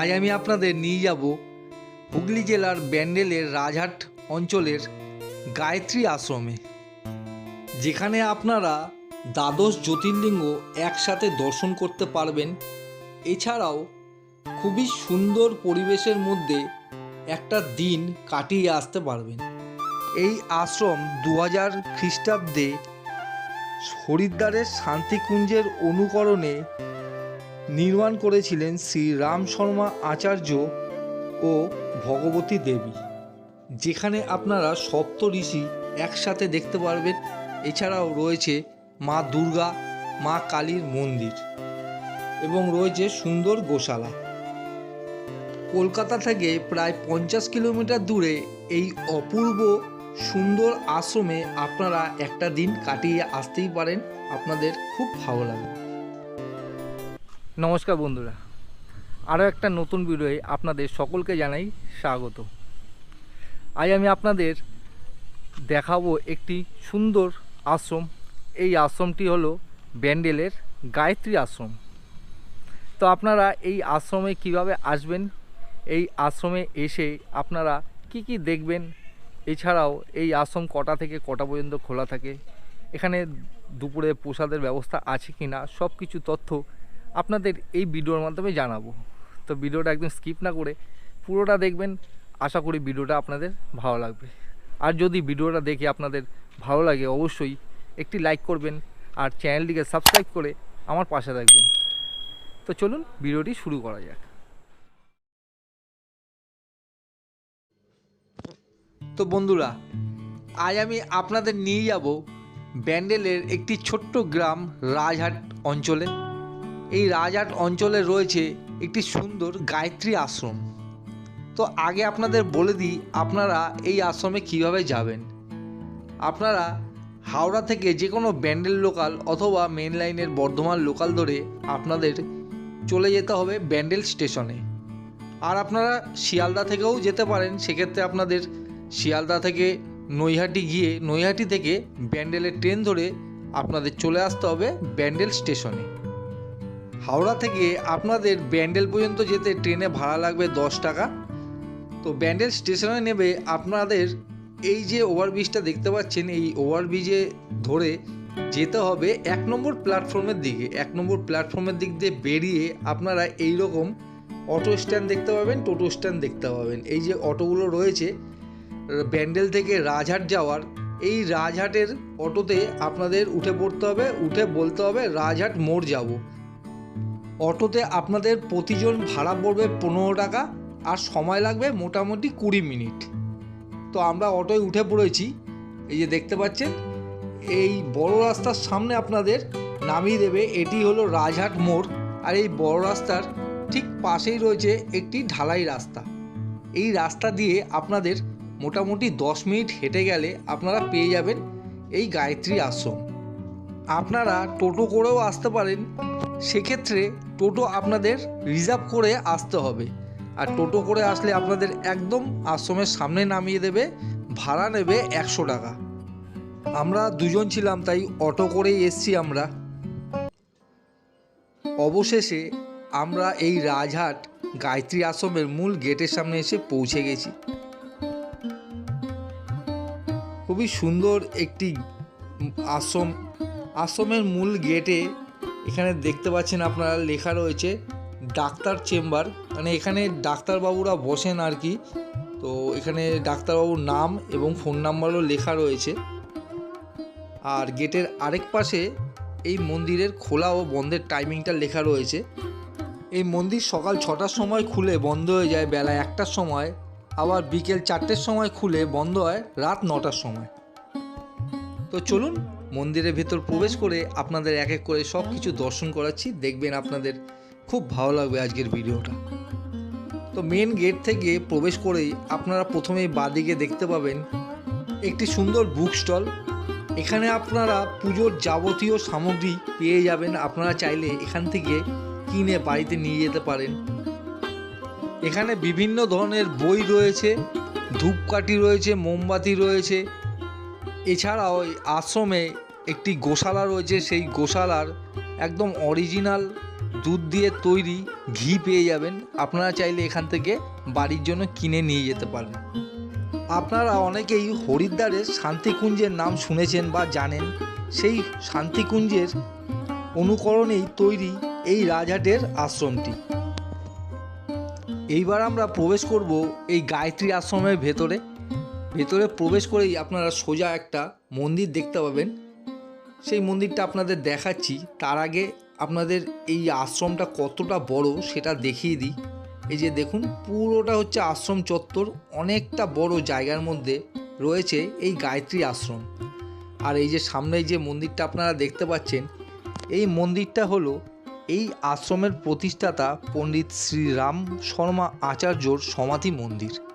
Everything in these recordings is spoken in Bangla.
আজ আমি আপনাদের নিয়ে যাব হুগলি জেলার ব্যান্ডেলের রাজহাট অঞ্চলের গায়ত্রী আশ্রমে, যেখানে আপনারা দ্বাদশ জ্যোতির্লিঙ্গ একসাথে দর্শন করতে পারবেন। এছাড়াও খুবই সুন্দর পরিবেশের মধ্যে একটা দিন কাটিয়ে আসতে পারবেন। এই আশ্রম দু হাজার খ্রিস্টাব্দে হরিদ্বারের শান্তিকুঞ্জের অনুকরণে নির্মাণ করেছিলেন শ্রী রাম শর্মা আচার্য ও ভগবতী দেবী, যেখানে আপনারা সপ্ত ঋষি একসাথে দেখতে পারবেন। এছাড়াও রয়েছে মা দুর্গা, মা কালীর মন্দির এবং রয়েছে সুন্দর গোশালা। কলকাতা থেকে প্রায় পঞ্চাশ কিলোমিটার দূরে এই অপূর্ব সুন্দর আশ্রমে আপনারা একটা দিন কাটিয়ে আসতেই পারেন। আপনাদের খুব ভালো লাগবে। নমস্কার বন্ধুরা। আরও একটা নতুন ভিডিওয়ে আপনাদের সকলকে জানাই স্বাগত। আজ আমি আপনাদের দেখাবো একটি সুন্দর আশ্রম। এই আশ্রমটি হলো ব্যান্ডেলের গায়ত্রী আশ্রম। তো আপনারা এই আশ্রমে কীভাবে আসবেন? এই আশ্রমে এসে আপনারা কি কি দেখবেন? এছাড়াও এই আশ্রম কটা থেকে কটা পর্যন্ত খোলা থাকে? এখানে দুপুরে প্রসাদের ব্যবস্থা আছে কি না সব কিছু তথ্য আপনাদের এই ভিডিওর মাধ্যমে জানাব। তো ভিডিওটা একদম স্কিপ না করে পুরোটা দেখবেন, আশা করি ভিডিওটা আপনাদের ভালো লাগবে। আর যদি ভিডিওটা দেখে আপনাদের ভালো লাগে, অবশ্যই একটি লাইক করবেন আর চ্যানেলটিকে সাবস্ক্রাইব করে আমার পাশে থাকবেন। তো চলুন ভিডিওটি শুরু করা যাক। তো বন্ধুরা, আজ আমি আপনাদের নিয়ে যাব ব্যান্ডেলের একটি ছোট্ট গ্রাম রাজহাট অঞ্চলে। এই রাজহাট অঞ্চলে রয়েছে একটি সুন্দর গায়ত্রী আশ্রম। তো আগে আপনাদের বলে দিই, আপনারা এই আশ্রমে কীভাবে যাবেন। আপনারা হাওড়া থেকে যে কোনো ব্যান্ডেল লোকাল অথবা মেন লাইনের বর্ধমান লোকাল ধরে আপনাদের চলে যেতে হবে ব্যান্ডেল স্টেশনে। আর আপনারা শিয়ালদা থেকেও যেতে পারেন, সেক্ষেত্রে আপনাদের শিয়ালদা থেকে নৈহাটি গিয়ে, নৈহাটি থেকে ব্যান্ডেলের ট্রেন ধরে আপনাদের চলে আসতে হবে ব্যান্ডেল স্টেশনে। হাওড়া থেকে আপনাদের ব্যান্ডেল পর্যন্ত যেতে ট্রেনে ভাড়া লাগবে দশ টাকা। তো ব্যান্ডেল স্টেশনে নেবে আপনাদের এই যে ওভারব্রিজটা দেখতে পাচ্ছেন, এই ওভারব্রিজে ধরে যেতে হবে এক নম্বর প্ল্যাটফর্মের দিকে। এক নম্বর প্ল্যাটফর্মের দিক দিয়ে বেরিয়ে আপনারা এই রকম অটো স্ট্যান্ড দেখতে পাবেন, টোটো স্ট্যান্ড দেখতে পাবেন। এই যে অটোগুলো রয়েছে, ব্যান্ডেল থেকে রাজহাট যাওয়ার, এই রাজহাটের অটোতে আপনাদের উঠে পড়তে হবে, উঠে বলতে হবে, রাজহাট মোড় যাব। অটোতে আপনাদের প্রতিজন ভাড়া পড়বে পনেরো টাকা আর সময় লাগবে মোটামুটি কুড়ি মিনিট। তো আমরা অটোয় উঠে পড়েছি। এই যে দেখতে পাচ্ছেন, এই বড় রাস্তার সামনে আপনাদের নামিয়ে দেবে এটি হলো রাজহাট মোড়। আর এই বড় রাস্তার ঠিক পাশেই রয়েছে একটি ঢালাই রাস্তা। এই রাস্তা দিয়ে আপনাদের মোটামুটি দশ মিনিট হেঁটে গেলে আপনারা পেয়ে যাবেন এই গায়ত্রী আশ্রম। আপনারা টোটো করেও আসতে পারেন। সেক্ষেত্রে টোটো আপনাদের রিজার্ভ করে আসতে হবে। আর টোটো করে আসলে আপনাদের একদম আশ্রমের সামনে নামিয়ে দেবে, ভাড়া নেবে একশো টাকা। আমরা দুজন ছিলাম, তাই অটো করেই এসছি আমরা। অবশেষে আমরা এই রাজহাট গায়ত্রী আশ্রমের মূল গেটের সামনে এসে পৌঁছে গেছি। খুবই সুন্দর একটি আশ্রম আশ্রমের মূল গেটে এখানে দেখতে পাচ্ছেন আপনারা লেখা রয়েছে ডাক্তার চেম্বার। মানে এখানে ডাক্তারবাবুরা বসেন আর কি। তো এখানে ডাক্তারবাবুর নাম এবং ফোন নাম্বারও লেখা রয়েছে। আর গেটের আরেক পাশে এই মন্দিরের খোলা ও বন্ধের টাইমিংটা লেখা রয়েছে। এই মন্দির সকাল ছটার সময় খুলে বন্ধ হয়ে যায়, বেলা একটার সময়। আবার বিকেল চারটের সময় খুলে বন্ধ হয়, রাত নটার সময়। তো চলুন মন্দিরের ভেতর প্রবেশ করে আপনাদের এক এক করে সব কিছু দর্শন করাচ্ছি। দেখবেন আপনাদের খুব ভালো লাগবে আজকের ভিডিওটা। তো মেন গেট থেকে প্রবেশ করেই আপনারা প্রথমেই বাদিকে দেখতে পাবেন একটি সুন্দর বুক স্টল এখানে আপনারা পুজোর যাবতীয় সামগ্রী পেয়ে যাবেন। আপনারা চাইলে এখান থেকে কিনে বাড়িতে নিয়ে যেতে পারেন। এখানে বিভিন্ন ধরনের বই রয়েছে, ধূপকাঠি রয়েছে, মোমবাতি রয়েছে এছাড়াও এই আশ্রমে একটি গোশালা রয়েছে, সেই গোশালার একদম অরিজিনাল দুধ দিয়ে তৈরি ঘি পেয়ে যাবেন। আপনারা চাইলে এখান থেকে বাড়ির জন্য কিনে নিয়ে যেতে পারেন। আপনারা অনেকেই হরিদ্বারের শান্তিকুঞ্জের নাম শুনেছেন বা জানেন। সেই শান্তিকুঞ্জের অনুকরণেই তৈরি এই রাজহাটের আশ্রমটি। এইবার আমরা প্রবেশ করব এই গায়ত্রী আশ্রমের ভেতরে। ভেতরে প্রবেশ করেই আপনারা সোজা একটা মন্দির দেখতে পাবেন। সেই মন্দিরটা আপনাদের দেখাচ্ছি। তার আগে আপনাদের এই আশ্রমটা কতটা বড় সেটা দেখিয়ে দিই। এই যে দেখুন, পুরোটা হচ্ছে আশ্রম চত্বর। অনেকটা বড় জায়গার মধ্যে রয়েছে এই গায়ত্রী আশ্রম। আর এই যে সামনে যে মন্দিরটা আপনারা দেখতে পাচ্ছেন, এই মন্দিরটা হলো এই আশ্রমের প্রতিষ্ঠাতা পণ্ডিত শ্রীরাম শর্মা আচার্যর সমাধি মন্দির।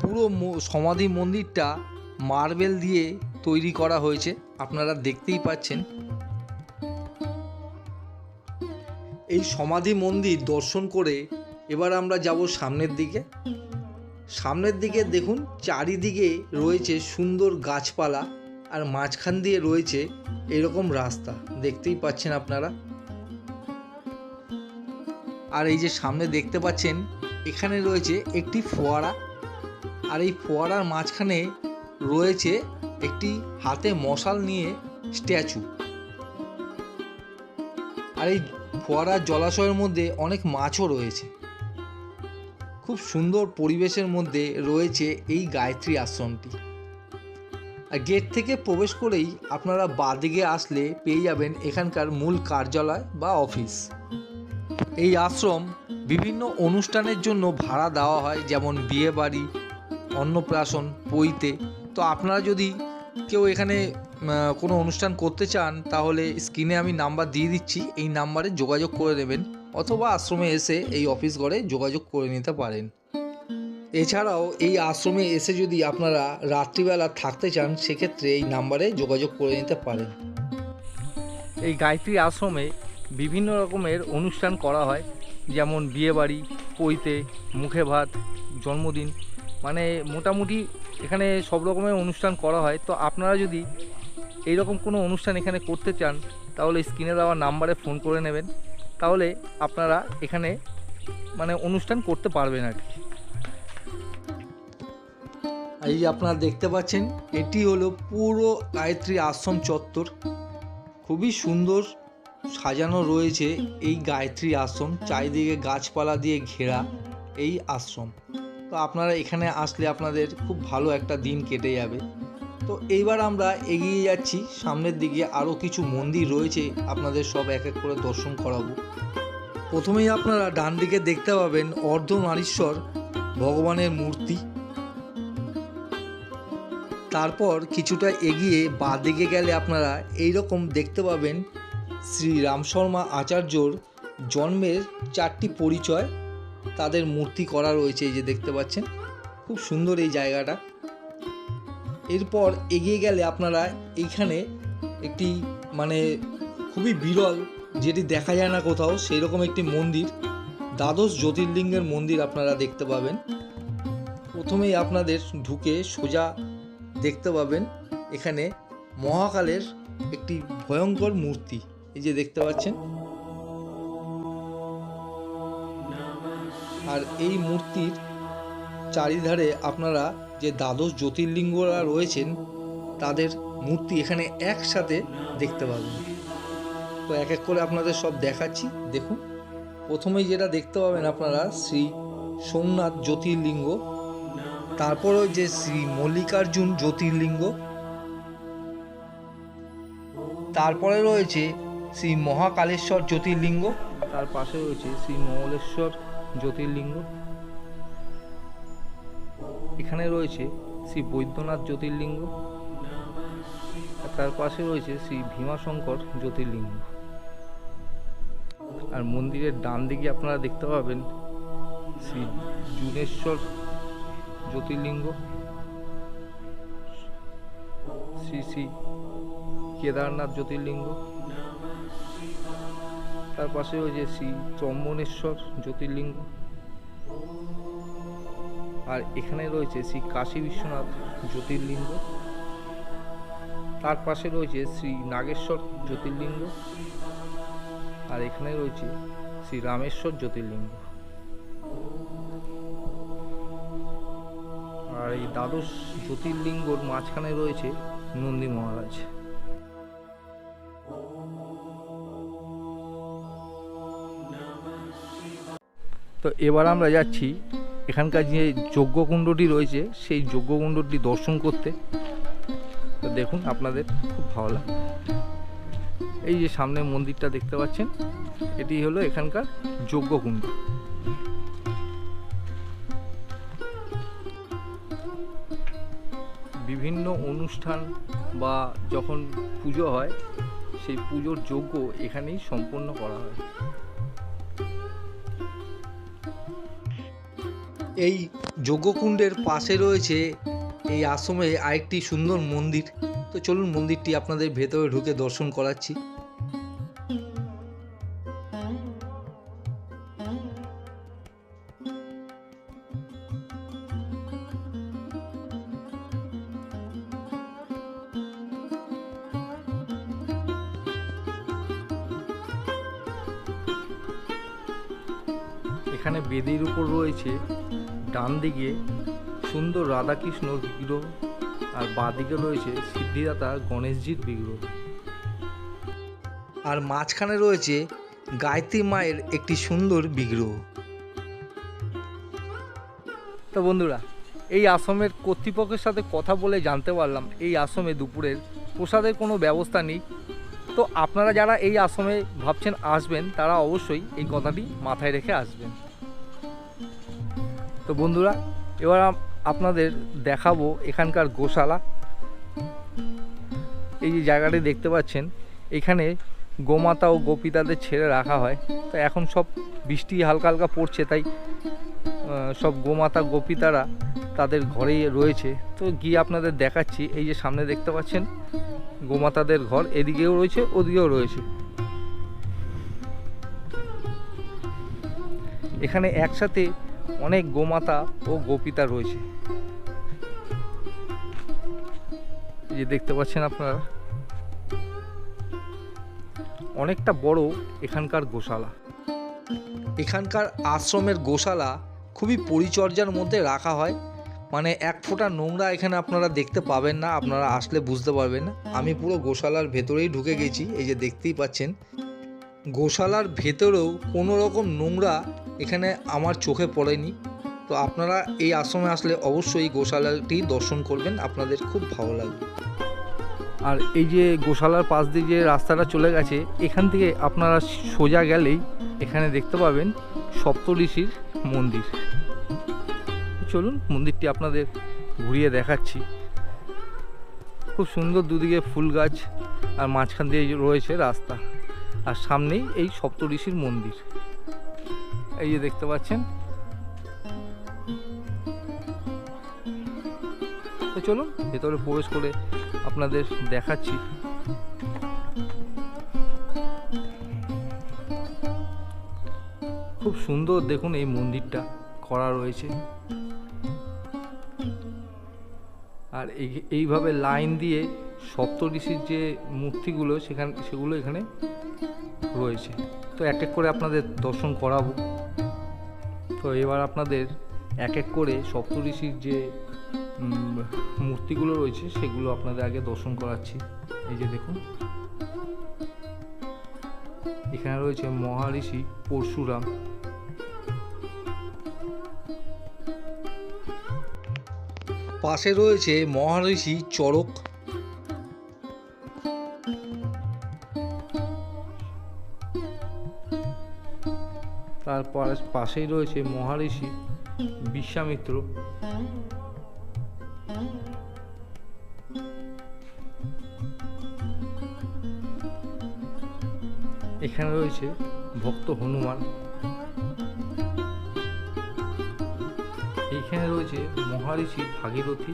পুরো সমাধি মন্দিরটা মার্বেল দিয়ে তৈরি করা হয়েছে। আপনারা দেখতেই পাচ্ছেন। এই সমাধি মন্দির দর্শন করে এবার আমরা যাব সামনের দিকে। সামনের দিকে দেখুন, চারিদিকে রয়েছে সুন্দর গাছপালা আর মাঝখান দিয়ে রয়েছে এরকম রাস্তা। দেখতেই পাচ্ছেন আপনারা। আর এই যে সামনে দেখতে পাচ্ছেন, এখানে রয়েছে একটি ফোয়ারা। আর এই ফোয়ারার মাঝখানে রয়েছে একটি হাতে মশাল নিয়ে স্ট্যাচু। আর এই ফোয়ারার জলাশয়ের মধ্যে অনেক মাছও রয়েছে। খুব সুন্দর পরিবেশের মধ্যে রয়েছে এই গায়ত্রী আশ্রমটি। আর গেট থেকে প্রবেশ করেই আপনারা বাদিকে আসলে পেয়ে যাবেন এখানকার মূল কার্যালয় বা অফিস। এই আশ্রম বিভিন্ন অনুষ্ঠানের জন্য ভাড়া দেওয়া হয়, যেমন বিয়ে বাড়ি অন্নপ্রাশন পইতে তো আপনারা যদি কেউ এখানে কোনো অনুষ্ঠান করতে চান, তাহলে স্ক্রিনে আমি নাম্বার দিয়ে দিচ্ছি। এই নাম্বারে যোগাযোগ করে নেবেন অথবা আশ্রমে এসে এই অফিস ঘরে যোগাযোগ করে নিতে পারেন। এছাড়াও এই আশ্রমে এসে যদি আপনারা রাত্রিবেলা থাকতে চান, সেক্ষেত্রে এই নাম্বারে যোগাযোগ করে নিতে পারেন। এই গায়ত্রী আশ্রমে বিভিন্ন রকমের অনুষ্ঠান করা হয়, যেমন বিয়েবাড়ি, পৈতে, মুখে ভাত, জন্মদিন মানে মোটামুটি এখানে সব রকমের অনুষ্ঠান করা হয়। তো আপনারা যদি এই রকম কোনো অনুষ্ঠান এখানে করতে চান, তাহলে স্ক্রিনে দেওয়া নাম্বারে ফোন করে নেবেন। তাহলে আপনারা এখানে মানে অনুষ্ঠান করতে পারবেন আর কি। এই আপনারা দেখতে পাচ্ছেন, এটি হলো পুরো গায়ত্রী আশ্রম চত্বর। খুবই সুন্দর সাজানো রয়েছে এই গায়ত্রী আশ্রম, চারিদিকে গাছপালা দিয়ে ঘেরা এই আশ্রম। তো আপনারা এখানে আসলে আপনাদের খুব ভালো একটা দিন কেটে যাবে। তো এইবার আমরা এগিয়ে যাচ্ছি, সামনের দিকে আরও কিছু মন্দির রয়েছে, আপনাদের সব এক এক করে দর্শন করাবো। প্রথমেই আপনারা ডান দিকে দেখতে পাবেন অর্ধনারীশ্বর ভগবানের মূর্তি। তারপর কিছুটা এগিয়ে বাঁ দিকে গেলে আপনারা এই রকম দেখতে পাবেন শ্রী রাম শর্মা আচার্যর জন্মের চারটি পরিচয়। তাদের মূর্তি করা রয়েছে এই যে দেখতে পাচ্ছেন। খুব সুন্দর এই জায়গাটা। এরপর এগিয়ে গেলে আপনারা এইখানে একটি মানে খুবই বিরল যেটি দেখা যায় না কোথাও সেই রকম একটি মন্দির, দ্বাদশ জ্যোতির্লিঙ্গের মন্দির আপনারা দেখতে পাবেন। প্রথমেই আপনাদের ঢুকে সোজা দেখতে পাবেন এখানে মহাকালের একটি ভয়ঙ্কর মূর্তি। এই যে দেখতে পাচ্ছেন আর এই মূর্তির চারিধারে আপনারা যে দ্বাদশ জ্যোতির্লিঙ্গরা রয়েছেন, তাদের মূর্তি এখানে একসাথে দেখতে পাবেন। তো এক এক করে আপনাদের সব দেখাচ্ছি, দেখুন। প্রথমেই যেটা দেখতে পাবেন আপনারা, শ্রী সোমনাথ জ্যোতির্লিঙ্গ তারপর যে শ্রী মল্লিকার্জুন জ্যোতির্লিঙ্গ, তারপরে রয়েছে শ্রী মহাকালেশ্বর জ্যোতির্লিঙ্গ, তার পাশে রয়েছে শ্রী মঙ্গলেশ্বর জ্যোতির্লিঙ্গ। এখানে রয়েছে শ্রী বৈদ্যনাথ জ্যোতির্লিঙ্গ তার পাশে রয়েছে শ্রী ভীমাশঙ্কর জ্যোতির্লিঙ্গ। আর মন্দিরের ডান দিকে আপনারা দেখতে পাবেন শ্রী জুনেশ্বর জ্যোতির্লিঙ্গ, শ্রী শ্রী কেদারনাথ জ্যোতির্লিঙ্গ তার পাশে রয়েছে শ্রী চম্বনেশ্বর জ্যোতির্লিঙ্গ। আর এখানে রয়েছে শ্রী কাশী বিশ্বনাথ জ্যোতির্লিঙ্গ। তার পাশে রয়েছে শ্রী নাগেশ্বর জ্যোতির্লিঙ্গ। আর এখানে রয়েছে শ্রী রামেশ্বর জ্যোতির্লিঙ্গ। আর এই দ্বাদশ জ্যোতির্লিঙ্গর মাঝখানে রয়েছে নন্দী মহারাজ। তো এবার আমরা যাচ্ছি এখানকার যে যজ্ঞকুণ্ডটি রয়েছে, সেই যজ্ঞকুণ্ডটি দর্শন করতে। তো দেখুন আপনাদের খুব ভালো লাগবে এই যে সামনে মন্দিরটা দেখতে পাচ্ছেন, এটি হলো এখানকার যজ্ঞকুণ্ড বিভিন্ন অনুষ্ঠান বা যখন পুজো হয়, সেই পুজোর যজ্ঞ এখানেই সম্পন্ন করা হয়। এই যজ্ঞকুণ্ডের পাশে রয়েছে এই আশ্রমে আরেকটি সুন্দর মন্দির। তো চলুন মন্দিরটি আপনাদের ভেতরে ঢুকে দর্শন করাচ্ছি। এখানে বেদির উপর রয়েছে ডান দিকে সুন্দর রাধাকৃষ্ণর বিগ্রহ আর বাঁদিকে রয়েছে সিদ্ধিদাতা গণেশজির বিগ্রহ। আর মাঝখানে রয়েছে গায়ত্রী মায়ের একটি সুন্দর বিগ্রহ। তো বন্ধুরা এই আশ্রমের কর্তৃপক্ষের সাথে কথা বলে জানতে পারলাম এই আশ্রমে দুপুরের প্রসাদের কোনো ব্যবস্থা নেই। তো আপনারা যারা এই আশ্রমে ভাবছেন আসবেন তারা অবশ্যই এই কথাটি মাথায় রেখে আসবেন। তো বন্ধুরা, এবার আপনাদের দেখাবো এখানকার গোশালা। এই যে জায়গাটি দেখতে পাচ্ছেন, এখানে গোমাতা ও গোপিতাদের ছেড়ে রাখা হয়। তো এখন সব বৃষ্টি হালকা হালকা পড়ছে, তাই সব গোমাতা, গোপিতারা তাদের ঘরেই রয়েছে। তো গিয়ে আপনাদের দেখাচ্ছি, এই যে সামনে দেখতে পাচ্ছেন, গোমাতাদের ঘর, এদিকেও রয়েছে, ওদিকেও রয়েছে। এখানে একসাথে অনেক গোমাতা ও গোপিতা রয়েছে। যে দেখতে পাচ্ছেন আপনারা, অনেকটা বড় এখানকার গোশালা। এখানকার আশ্রমের গোশালা খুবই পরিচর্যার মধ্যে রাখা হয়। মানে এক ফোঁটা নোংরা এখানে আপনারা দেখতে পাবেন না, আপনারা আসলে বুঝতে পারবেন আমি পুরো গোশালার ভেতরেই ঢুকে গেছি, এই যে দেখতেই পাচ্ছেন। গোশালার ভেতরেও কোনো রকম নোংরা এখানে আমার চোখে পড়েনি। তো আপনারা এই আশ্রমে আসলে অবশ্যই গোশালাটি দর্শন করবেন, আপনাদের খুব ভালো লাগবে। আর এই যে গোশালার পাশ দিয়ে যে রাস্তাটা চলে গেছে, এখান থেকে আপনারা সোজা গেলেই এখানে দেখতে পাবেন সপ্তঋষির মন্দির। চলুন মন্দিরটি আপনাদের ঘুরিয়ে দেখাচ্ছি। খুব সুন্দর দুদিকে ফুল গাছ আর মাঝখান দিয়ে রয়েছে রাস্তা। আর সামনেই এই সপ্তঋষির মন্দির। এই যে দেখতে পাচ্ছেন। তো চলুন, ভেতরে প্রবেশ করে আপনাদের দেখাচ্ছি। খুব সুন্দর দেখুন এই মন্দিরটা করা রয়েছে। আর এই- এইভাবে লাইন দিয়ে সপ্তঋষির যে মূর্তিগুলো, সেখানে, সেগুলো এখানে রয়েছে। তো এক এক করে আপনাদের দর্শন করাবো। তো এবার আপনাদের এক এক করে সপ্তঋষির যে মূর্তিগুলো রয়েছে, সেগুলো আপনাদের আগে দর্শন করাচ্ছি। এই যে দেখুন। এখানে রয়েছে মহারিষি পরশুরাম। পাশে রয়েছে মহারিষি চরক পাশেই রয়েছে মহারিষি বিশ্বামিত্র। এখানে রয়েছে ভক্ত হনুমান। এখানে রয়েছে মহারিষি ভাগীরথী।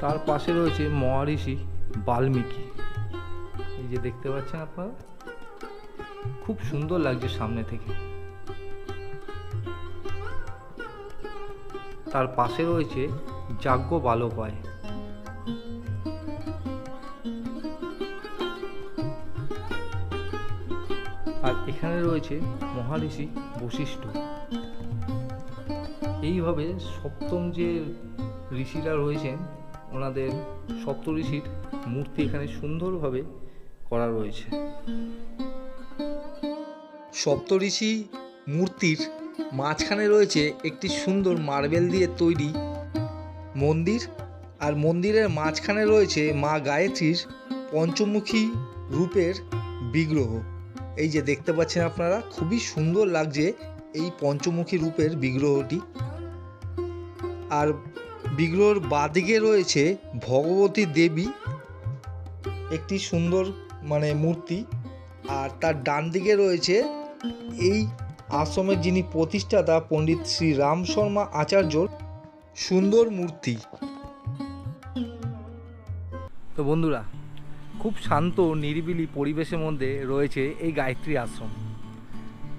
তার পাশে রয়েছে মহারিষি বাল্মীকি। এই যে দেখতে পাচ্ছেন আপনারা? খুব সুন্দর লাগছে সামনে থেকে। তার পাশে রয়েছে যাজ্ঞ বালোপায় আর এখানে রয়েছে মহারিষি বশিষ্ঠ। এইভাবে সপ্তম যে ঋষিরা রয়েছেন, ওনাদের সপ্ত ঋষির মূর্তি এখানে সুন্দরভাবে করা রয়েছে। সপ্তঋষি মূর্তির মাঝখানে রয়েছে একটি সুন্দর মার্বেল দিয়ে তৈরি মন্দির আর মন্দিরের মাঝখানে রয়েছে মা গায়ত্রীর পঞ্চমুখী রূপের বিগ্রহ। এই যে দেখতে পাচ্ছেন আপনারা, খুবই সুন্দর লাগছে এই পঞ্চমুখী রূপের বিগ্রহটি। আর বিগ্রহর বাদিকে রয়েছে ভগবতী দেবী একটি সুন্দর মানে মূর্তি। আর তার ডান দিকে রয়েছে এই আশ্রমের যিনি প্রতিষ্ঠাতা পণ্ডিত শ্রী রাম শর্মা আচার্যর সুন্দর মূর্তি। তো বন্ধুরা, খুব শান্ত নিরিবিলি পরিবেশের মধ্যে রয়েছে এই গায়ত্রী আশ্রম।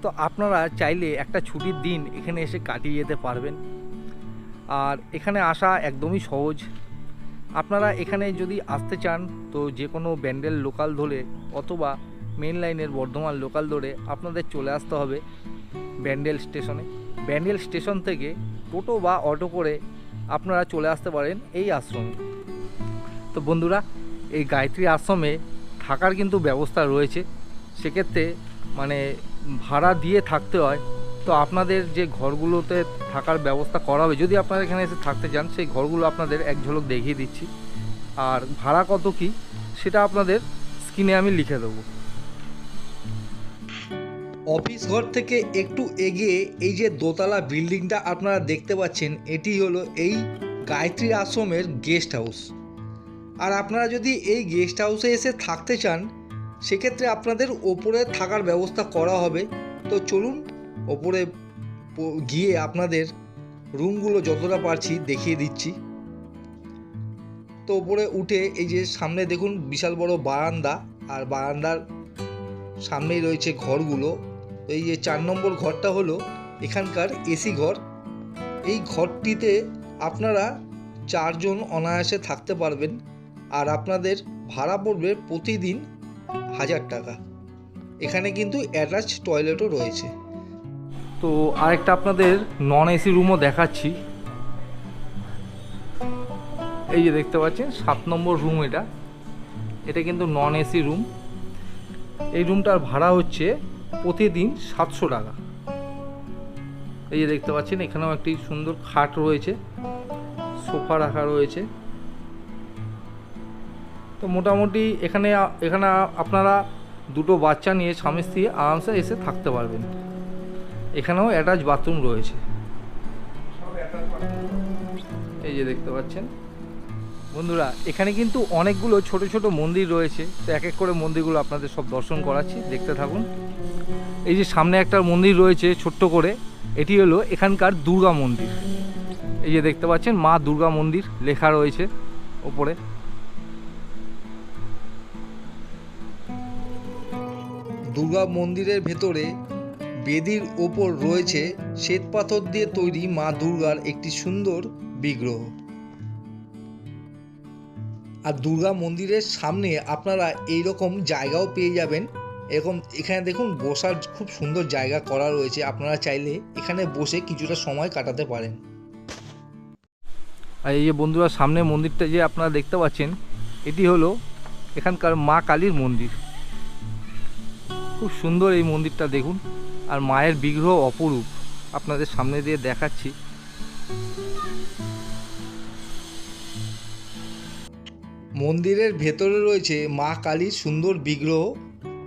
তো আপনারা চাইলে একটা ছুটির দিন এখানে এসে কাটিয়ে যেতে পারবেন। আর এখানে আসা একদমই সহজ। আপনারা এখানে যদি আসতে চান, তো যে কোনো ব্যান্ডেল লোকাল ধরে অথবা মেন লাইনের বর্ধমান লোকাল ধরে আপনাদের চলে আসতে হবে ব্যান্ডেল স্টেশনে। ব্যান্ডেল স্টেশন থেকে টোটো বা অটো করে আপনারা চলে আসতে পারেন এই আশ্রমে। তো বন্ধুরা, এই গায়ত্রী আশ্রমে থাকার কিন্তু ব্যবস্থা রয়েছে। সেক্ষেত্রে মানে ভাড়া দিয়ে থাকতে হয় তো আপনাদের যে ঘরগুলোতে থাকার ব্যবস্থা করা হবে, যদি আপনারা এখানে এসে থাকতে চান, সেই ঘরগুলো আপনাদের এক ঝলক দেখিয়ে দিচ্ছি। আর ভাড়া কত কি, সেটা আপনাদের স্ক্রিনে আমি লিখে দেবো। অফিস ঘর থেকে একটু এগিয়ে এই যে দোতলা বিল্ডিংটা আপনারা দেখতে পাচ্ছেন, এটি হলো এই গায়ত্রী আশ্রমের গেস্ট হাউস। আর আপনারা যদি এই গেস্ট হাউসে এসে থাকতে চান, সেক্ষেত্রে আপনাদের ওপরে থাকার ব্যবস্থা করা হবে। তো চলুন ওপরে গিয়ে আপনাদের রুমগুলো যতটা পারছি দেখিয়ে দিচ্ছি। তো ওপরে উঠে এই যে সামনে দেখুন বিশাল বড় বারান্দা, আর বারান্দার সামনেই রয়েছে ঘরগুলো। তো এই যে চার নম্বর ঘরটা হলো এখানকার এসি ঘর। এই ঘরটিতে আপনারা চারজন অনায়াসে থাকতে পারবেন, আর আপনাদের ভাড়া পড়বে প্রতিদিন হাজার টাকা। এখানে কিন্তু অ্যাটাচ টয়লেটও রয়েছে। তো আরেকটা আপনাদের নন এসি রুমও দেখাচ্ছি। এই যে দেখতে পাচ্ছেন, সাত নম্বর রুম এটা। এটা কিন্তু নন এসি রুম এই রুমটার ভাড়া হচ্ছে প্রতিদিন সাতশো টাকা। এই যে দেখতে পাচ্ছেন, এখানেও একটি সুন্দর খাট রয়েছে, সোফা রাখা রয়েছে। তো মোটামুটি এখানে এখানে আপনারা দুটো বাচ্চা নিয়ে স্বামী স্ত্রী আরামসে এসে থাকতে পারবেন। এখানেও অ্যাটাচ বাথরুম রয়েছে। এই যে দেখতে পাচ্ছেন। বন্ধুরা, এখানে কিন্তু অনেকগুলো ছোট ছোট মন্দির রয়েছে। তো এক এক করে মন্দিরগুলো আপনাদের সব দর্শন করাচ্ছি, দেখতে থাকুন। এই যে সামনে একটা মন্দির রয়েছে ছোট্ট করে, এটি হলো এখানকার দুর্গা মন্দির। এই যে দেখতে পাচ্ছেন, মা দুর্গা মন্দির লেখা রয়েছে ওপরে। দুর্গা মন্দিরের ভেতরে বেদির ওপর রয়েছে শ্বেতপাথর দিয়ে তৈরি মা দুর্গার একটি সুন্দর বিগ্রহ। আর দুর্গা মন্দিরের সামনে আপনারা এই রকম জায়গাও পেয়ে যাবেন। এরকম এখানে দেখুন বসার খুব সুন্দর জায়গা করা রয়েছে। আপনারা চাইলে এখানে বসে কিছুটা সময় কাটাতে পারেন। আর এই যে বন্ধুরা, সামনে মন্দিরটা যে আপনারা দেখতে পাচ্ছেন, এটি হলো এখানকার মা কালীর মন্দির। খুব সুন্দর এই মন্দিরটা দেখুন। আর মায়ের বিগ্রহ অপরূপ। আপনাদের সামনে দিয়ে দেখাচ্ছি। মন্দিরের ভেতরে রয়েছে মা কালীর সুন্দর বিগ্রহ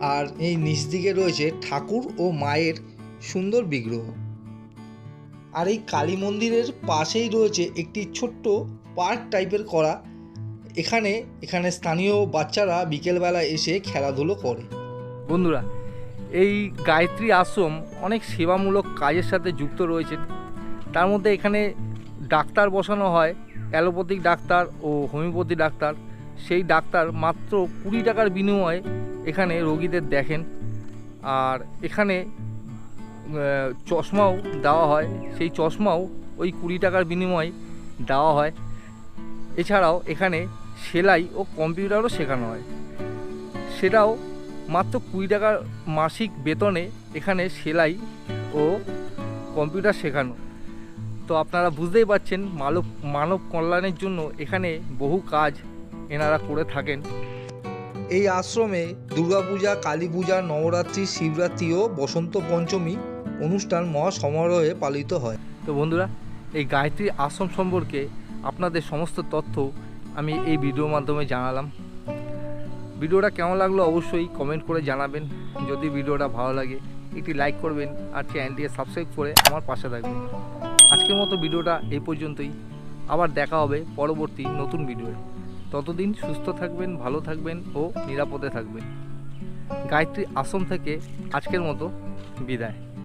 আর এই নিচ দিকে রয়েছে ঠাকুর ও মায়ের সুন্দর বিগ্রহ। আর এই কালী মন্দিরের পাশেই রয়েছে একটি ছোট্ট পার্ক টাইপের করা। এখানে এখানে স্থানীয় বাচ্চারা বিকেলবেলা এসে খেলাধুলো করে। বন্ধুরা এই গায়ত্রী আশ্রম অনেক সেবামূলক কাজের সাথে যুক্ত রয়েছেন তার মধ্যে এখানে ডাক্তার বসানো হয়, অ্যালোপ্যাথিক ডাক্তার ও হোমিওপ্যাথি ডাক্তার। সেই ডাক্তার মাত্র কুড়ি টাকার বিনিময়ে এখানে রোগীদের দেখেন। আর এখানে চশমাও দেওয়া হয়। সেই চশমাও ওই কুড়ি টাকার বিনিময়ে দেওয়া হয়। এছাড়াও এখানে সেলাই ও কম্পিউটারও শেখানো হয়। সেটাও মাত্র কুড়ি টাকার মাসিক বেতনে এখানে সেলাই ও কম্পিউটার শেখানো। তো আপনারা বুঝতেই পারছেন মানব মানব কল্যাণের জন্য এখানে বহু কাজ এনারা করে থাকেন। এই আশ্রমে দুর্গাপূজা কালী পূজা নবরাত্রি শিবরাত্রি ও বসন্ত পঞ্চমী অনুষ্ঠান মহা সমারোহে পালিত হয়। তো বন্ধুরা এই গায়ত্রী আশ্রম সম্পর্কে আপনাদের সমস্ত তথ্য আমি এই ভিডিওর মাধ্যমে জানালাম। ভিডিওটা কেমন লাগল অবশ্যই কমেন্ট করে জানাবেন। যদি ভিডিওটা ভালো লাগে, একটি লাইক করবেন আর চ্যানেলটিকে সাবস্ক্রাইব করে আমার পাশে থাকবেন। আজকের মতো ভিডিওটা এই পর্যন্তই। আবার দেখা হবে পরবর্তী নতুন ভিডিওয়ে। ততদিন সুস্থ থাকবেন, ভালো থাকবেন ও নিরাপদে থাকবেন। গায়ত্রী আসন থেকে আজকের মতো বিদায়।